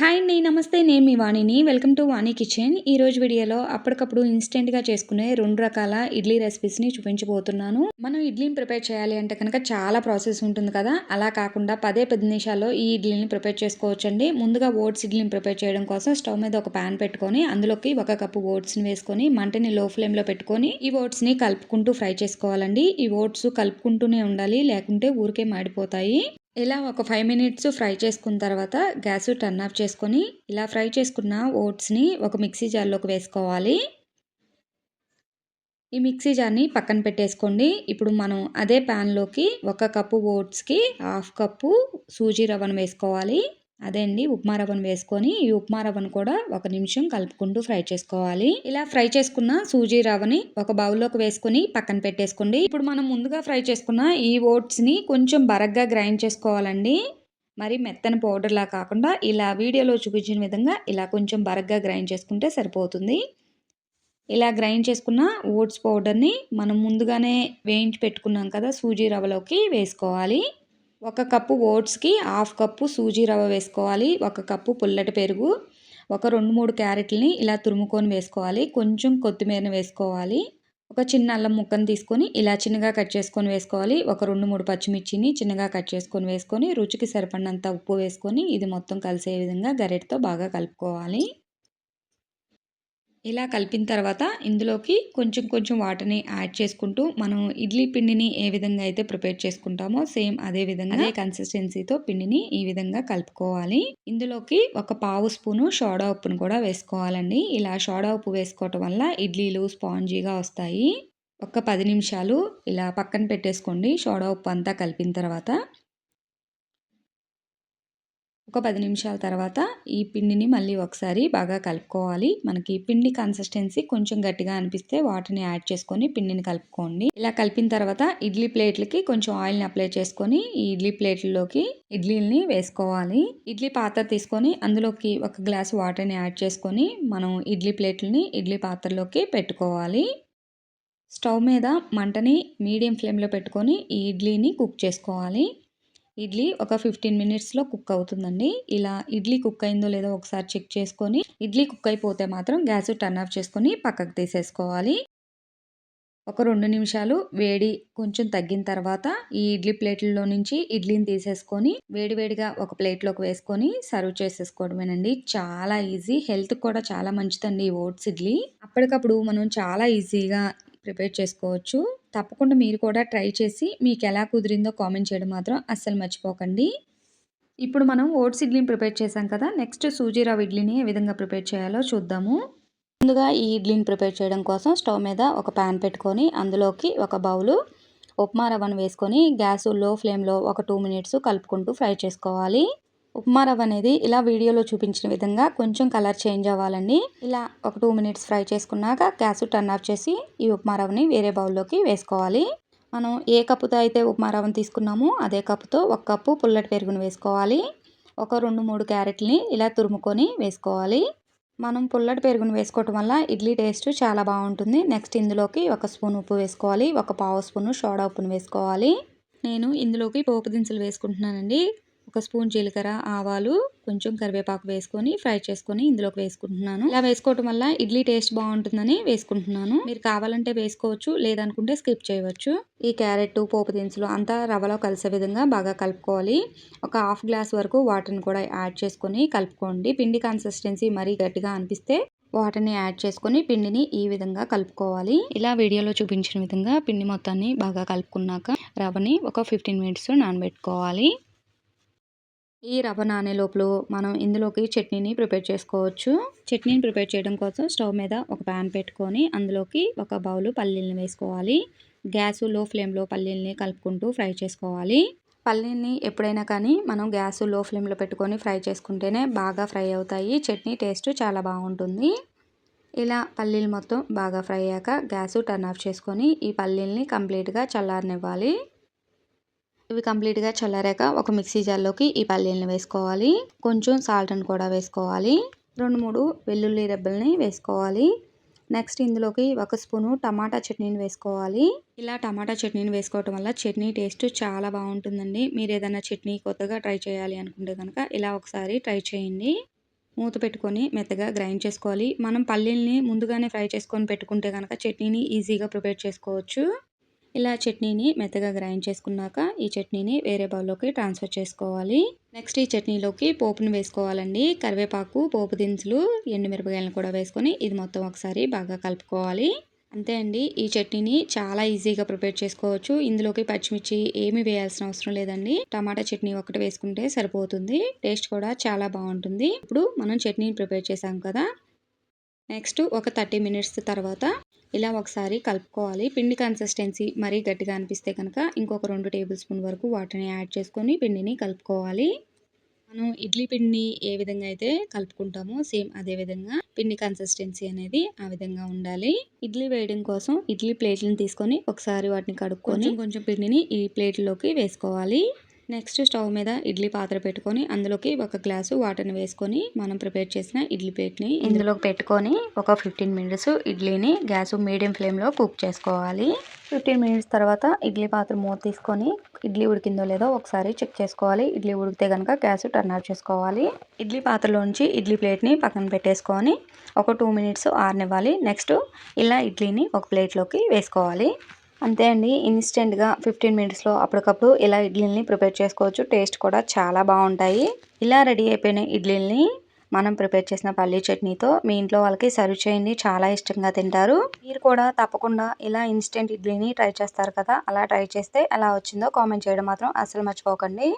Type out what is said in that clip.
Hi అండి నమస్తే నేను మీ వాణిని. Welcome to Vani kitchen. ఈ రోజు వీడియోలో అప్పటికప్పుడు ఇన్స్టెంట్గా చేసుకునే రెండు రకాల ఇడ్లీ రెసిపీస్ని చూపించబోతున్నాను. మనం ఇడ్లీని ప్రిపేర్ చేయాలి అంటే కనుక చాలా ప్రాసెస్ ఉంటుంది కదా. అలా కాకుండా పదే పది నిమిషాల్లో ఈ ఇడ్లీని ప్రిపేర్ చేసుకోవచ్చండి. ముందుగా ఓట్స్ ఇడ్లీని ప్రిపేర్ చేయడం కోసం స్టవ్ మీద ఒక ప్యాన్ పెట్టుకొని అందులోకి ఒక కప్పు ఓట్స్ని వేసుకొని మంటని లో ఫ్లేమ్లో పెట్టుకొని ఈ ఓట్స్ని కలుపుకుంటూ ఫ్రై చేసుకోవాలండి. ఈ ఓట్స్ కలుపుకుంటూనే ఉండాలి లేకుంటే ఊరికే మాడిపోతాయి. ఇలా ఒక ఫైవ్ మినిట్స్ ఫ్రై చేసుకున్న తర్వాత గ్యాస్ టర్న్ ఆఫ్ చేసుకొని ఇలా ఫ్రై చేసుకున్న ఓట్స్ని ఒక మిక్సీ జార్లోకి వేసుకోవాలి. ఈ మిక్సీ జార్ని పక్కన పెట్టేసుకోండి. ఇప్పుడు మనం అదే ప్యాన్లోకి ఒక కప్పు ఓట్స్కి హాఫ్ కప్పు సూజీ రవ్వను వేసుకోవాలి. అదే అండి ఉప్మా రవ్వను వేసుకొని ఈ ఉప్మా రవ్వను కూడా ఒక నిమిషం కలుపుకుంటూ ఫ్రై చేసుకోవాలి. ఇలా ఫ్రై చేసుకున్న సూజీ రవ్వని ఒక బౌల్లోకి వేసుకుని పక్కన పెట్టేసుకోండి. ఇప్పుడు మనం ముందుగా ఫ్రై చేసుకున్న ఈ ఓట్స్ని కొంచెం బరగ్గా గ్రైండ్ చేసుకోవాలండి. మరి మెత్తని పౌడర్లా కాకుండా ఇలా వీడియోలో చూపించిన విధంగా ఇలా కొంచెం బరగ్గా గ్రైండ్ చేసుకుంటే సరిపోతుంది. ఇలా గ్రైండ్ చేసుకున్న ఓట్స్ పౌడర్ని మనం ముందుగానే వేయించి పెట్టుకున్నాం కదా సూజీ రవ్వలోకి వేసుకోవాలి. ఒక కప్పు ఓట్స్కి హాఫ్ కప్పు సూజీ రవ్వ వేసుకోవాలి ఒక కప్పు పుల్లటి పెరుగు ఒక రెండు మూడు క్యారెట్లని ఇలా తురుముకొని వేసుకోవాలి కొంచెం కొత్తిమీరని వేసుకోవాలి ఒక చిన్న అల్లం ముక్కను తీసుకొని ఇలా చిన్నగా కట్ చేసుకొని వేసుకోవాలి ఒక రెండు మూడు పచ్చిమిర్చిని చిన్నగా కట్ చేసుకొని వేసుకొని రుచికి సరిపడినంత ఉప్పు వేసుకొని ఇది మొత్తం కలిసే విధంగా గరెట్తో బాగా కలుపుకోవాలి. ఇలా కలిపిన తర్వాత ఇందులోకి కొంచెం కొంచెం వాటర్ని యాడ్ చేసుకుంటూ మనం ఇడ్లీ పిండిని ఏ విధంగా అయితే ప్రిపేర్ చేసుకుంటామో సేమ్ అదే విధంగా అదే కన్సిస్టెన్సీతో పిండిని ఈ విధంగా కలుపుకోవాలి. ఇందులోకి ఒక పావు స్పూను సోడా ఉప్పును కూడా వేసుకోవాలండి. ఇలా షోడా ఉప్పు వేసుకోవటం వల్ల ఇడ్లీలు స్పాంజీగా వస్తాయి. ఒక పది నిమిషాలు ఇలా పక్కన పెట్టేసుకోండి. సోడా ఉప్పు అంతా కలిపిన తర్వాత ఒక పది నిమిషాల తర్వాత ఈ పిండిని మళ్ళీ ఒకసారి బాగా కలుపుకోవాలి. మనకి పిండి కన్సిస్టెన్సీ కొంచెం గట్టిగా అనిపిస్తే వాటిని యాడ్ చేసుకొని పిండిని కలుపుకోండి. ఇలా కలిపిన తర్వాత ఇడ్లీ ప్లేట్లకి కొంచెం ఆయిల్ని అప్లై చేసుకొని ఈ ఇడ్లీ ప్లేట్లలోకి ఇడ్లీని వేసుకోవాలి. ఇడ్లీ పాత్ర తీసుకొని అందులోకి ఒక గ్లాస్ వాటర్ని యాడ్ చేసుకొని మనం ఇడ్లీ ప్లేట్లని ఇడ్లీ పాత్రలోకి పెట్టుకోవాలి. స్టవ్ మీద మంటని మీడియం ఫ్లేమ్లో పెట్టుకొని ఈ ఇడ్లీని కుక్ చేసుకోవాలి. ఇడ్లీ ఒక ఫిఫ్టీన్ మినిట్స్లో కుక్ అవుతుందండి. ఇలా ఇడ్లీ కుక్ అయిందో లేదో ఒకసారి చెక్ చేసుకొని ఇడ్లీ కుక్ అయిపోతే మాత్రం గ్యాస్ టర్న్ ఆఫ్ చేసుకొని పక్కకు తీసేసుకోవాలి. ఒక రెండు నిమిషాలు వేడి కొంచెం తగ్గిన తర్వాత ఈ ఇడ్లీ ప్లేట్లలో నుంచి ఇడ్లీని తీసేసుకొని వేడివేడిగా ఒక ప్లేట్లోకి వేసుకొని సర్వ్ చేసేసుకోవడమేనండి. చాలా ఈజీ హెల్త్ కూడా చాలా మంచిదండి ఈ ఓట్స్ ఇడ్లీ. అప్పటికప్పుడు మనం చాలా ఈజీగా ప్రిపేర్ చేసుకోవచ్చు. తప్పకుండా మీరు కూడా ట్రై చేసి మీకు ఎలా కుదిరిందో కామెంట్ చేయడం మాత్రం అస్సలు మర్చిపోకండి. ఇప్పుడు మనం ఓట్స్ ఇడ్లీని ప్రిపేర్ చేసాం కదా నెక్స్ట్ సూజీ రవ్వ ఇడ్లీని ఏ విధంగా ప్రిపేర్ చేయాలో చూద్దాము. ముందుగా ఈ ఇడ్లీని ప్రిపేర్ చేయడం కోసం స్టవ్ మీద ఒక ప్యాన్ పెట్టుకొని అందులోకి ఒక బౌలు ఉప్మా రవ్వను వేసుకొని గ్యాస్లో ఫ్లేమ్లో ఒక టూ మినిట్స్ కలుపుకుంటూ ఫ్రై చేసుకోవాలి. ఉప్మా రవ్వ అనేది ఇలా వీడియోలో చూపించిన విధంగా కొంచెం కలర్ చేంజ్ అవ్వాలండి. ఇలా ఒక టూ మినిట్స్ ఫ్రై చేసుకున్నాక గ్యాస్ టర్న్ ఆఫ్ చేసి ఈ ఉప్మా రవ్వని వేరే బౌల్లోకి వేసుకోవాలి. మనం ఏ కప్పుతో అయితే ఉప్మా రవ్వను తీసుకున్నామో అదే కప్పుతో ఒక కప్పు పుల్లటి పెరుగును వేసుకోవాలి. ఒక రెండు మూడు క్యారెట్ని ఇలా తురుముకొని వేసుకోవాలి. మనం పుల్లటి పెరుగును వేసుకోవటం వల్ల ఇడ్లీ టేస్ట్ చాలా బాగుంటుంది. నెక్స్ట్ ఇందులోకి ఒక స్పూన్ ఉప్పు వేసుకోవాలి. ఒక పావు స్పూన్ సోడా ఉప్పును వేసుకోవాలి. నేను ఇందులోకి పోపు దినుసులు వేసుకుంటున్నానండి. ఒక స్పూన్ జీలకర్ర ఆవాలు కొంచెం కరివేపాకు వేసుకొని ఫ్రై చేసుకొని ఇందులోకి వేసుకుంటున్నాను. ఇలా వేసుకోవటం వల్ల ఇడ్లీ టేస్ట్ బాగుంటుందని వేసుకుంటున్నాను. మీరు కావాలంటే వేసుకోవచ్చు లేదనుకుంటే స్కిప్ చేయవచ్చు. ఈ క్యారెట్ పోపు దినుసులు అంతా రవ్వలో కలిసే విధంగా బాగా కలుపుకోవాలి. ఒక హాఫ్ గ్లాస్ వరకు వాటర్ని కూడా యాడ్ చేసుకొని కలుపుకోండి. పిండి కన్సిస్టెన్సీ మరీ గట్టిగా అనిపిస్తే వాటర్ని యాడ్ చేసుకొని పిండిని ఈ విధంగా కలుపుకోవాలి. ఇలా వీడియోలో చూపించిన విధంగా పిండి మొత్తాన్ని బాగా కలుపుకున్నాక రవ్వని ఒక ఫిఫ్టీన్ మినిట్స్ నానబెట్టుకోవాలి. ఈ రవ్వ నానే లోపల మనం ఇందులోకి చట్నీని ప్రిపేర్ చేసుకోవచ్చు. చట్నీని ప్రిపేర్ చేయడం కోసం స్టవ్ మీద ఒక ప్యాన్ పెట్టుకొని అందులోకి ఒక బౌలు పల్లీలను వేసుకోవాలి. గ్యాస్లో ఫ్లేమ్లో పల్లీల్ని కలుపుకుంటూ ఫ్రై చేసుకోవాలి. పల్లీని ఎప్పుడైనా కానీ మనం గ్యాస్లో ఫ్లేమ్లో పెట్టుకొని ఫ్రై చేసుకుంటేనే బాగా ఫ్రై అవుతాయి. చట్నీ టేస్ట్ చాలా బాగుంటుంది. ఇలా పల్లీలు మొత్తం బాగా ఫ్రై అయ్యాక గ్యాస్ టర్న్ ఆఫ్ చేసుకొని ఈ పల్లీల్ని కంప్లీట్గా చల్లారనివ్వాలి. ఇవి కంప్లీట్గా చల్లారాక ఒక మిక్సీ జార్లోకి ఈ పల్లీలను వేసుకోవాలి. కొంచెం సాల్ట్ని కూడా వేసుకోవాలి. రెండు మూడు వెల్లుల్లి రెబ్బల్ని వేసుకోవాలి. నెక్స్ట్ ఇందులోకి ఒక స్పూను టమాటా చట్నీని వేసుకోవాలి. ఇలా టమాటా చట్నీని వేసుకోవటం వల్ల చట్నీ టేస్ట్ చాలా బాగుంటుందండి. మీరు ఏదైనా చట్నీ కొత్తగా ట్రై చేయాలి అనుకుంటే కనుక ఇలా ఒకసారి ట్రై చేయండి. మూత పెట్టుకొని మెత్తగా గ్రైండ్ చేసుకోవాలి. మనం పల్లీల్ని ముందుగానే ఫ్రై చేసుకొని పెట్టుకుంటే కనుక చట్నీని ఈజీగా ప్రిపేర్ చేసుకోవచ్చు. ఇలా చట్నీని మెత్తగా గ్రైండ్ చేసుకున్నాక ఈ చట్నీని వేరే బౌల్లోకి ట్రాన్స్ఫర్ చేసుకోవాలి. నెక్స్ట్ ఈ చట్నీలోకి పోపును వేసుకోవాలండి. కరివేపాకు పోపు దినుసులు ఎండుమిరపకాయలను కూడా వేసుకొని ఇది మొత్తం ఒకసారి బాగా కలుపుకోవాలి. అంతే అండి. ఈ చట్నీని చాలా ఈజీగా ప్రిపేర్ చేసుకోవచ్చు. ఇందులోకి పచ్చిమిర్చి ఏమి వేయాల్సిన అవసరం లేదండి. టమాటా చట్నీ ఒకటి వేసుకుంటే సరిపోతుంది. టేస్ట్ కూడా చాలా బాగుంటుంది. ఇప్పుడు మనం చట్నీని ప్రిపేర్ చేసాం కదా నెక్స్ట్ ఒక థర్టీ మినిట్స్ తర్వాత ఇలా ఒకసారి కలుపుకోవాలి. పిండి కన్సిస్టెన్సీ మరీ గట్టిగా అనిపిస్తే కనుక ఇంకొక రెండు టేబుల్ స్పూన్ వరకు వాటర్ని యాడ్ చేసుకొని పిండిని కలుపుకోవాలి. మనం ఇడ్లీ పిండిని ఏ విధంగా అయితే కలుపుకుంటామో సేమ్ అదే విధంగా పిండి కన్సిస్టెన్సీ అనేది ఆ విధంగా ఉండాలి. ఇడ్లీ వేయడం కోసం ఇడ్లీ ప్లేట్లను తీసుకొని ఒకసారి వాటిని కడుక్కొని కొంచెం పిండిని ఈ ప్లేట్లోకి వేసుకోవాలి. నెక్స్ట్ స్టవ్ మీద ఇడ్లీ పాత్ర పెట్టుకొని అందులోకి ఒక గ్లాసు వాటర్ని వేసుకొని మనం ప్రిపేర్ చేసిన ఇడ్లీ ప్లేట్ని ఇందులోకి పెట్టుకొని ఒక ఫిఫ్టీన్ మినిట్స్ ఇడ్లీని గ్యాస్ మీడియం ఫ్లేమ్లో కుక్ చేసుకోవాలి. ఫిఫ్టీన్ మినిట్స్ తర్వాత ఇడ్లీ పాత్ర మూత తీసుకొని ఇడ్లీ ఉడికిందో లేదో ఒకసారి చెక్ చేసుకోవాలి. ఇడ్లీ ఉడికితే కనుక గ్యాస్ టర్న్ ఆఫ్ చేసుకోవాలి. ఇడ్లీ పాత్రలోంచి ఇడ్లీ ప్లేట్ని పక్కన పెట్టేసుకొని ఒక టూ మినిట్స్ ఆరనివ్వాలి. నెక్స్ట్ ఇలా ఇడ్లీని ఒక ప్లేట్లోకి వేసుకోవాలి. అంతే అండి. ఇన్స్టెంట్గా ఫిఫ్టీన్ మినిట్స్లో అప్పటికప్పుడు ఇలా ఇడ్లీని ప్రిపేర్ చేసుకోవచ్చు. టేస్ట్ కూడా చాలా బాగుంటాయి. ఇలా రెడీ అయిపోయిన ఇడ్లీని మనం ప్రిపేర్ చేసిన పల్లీ చట్నీతో మీ ఇంట్లో వాళ్ళకి సర్వ్ చేయండి. చాలా ఇష్టంగా తింటారు. మీరు కూడా తప్పకుండా ఇలా ఇన్స్టెంట్ ఇడ్లీని ట్రై చేస్తారు కదా అలా ట్రై చేస్తే ఎలా వచ్చిందో కామెంట్ చేయడం మాత్రం అసలు మర్చిపోకండి.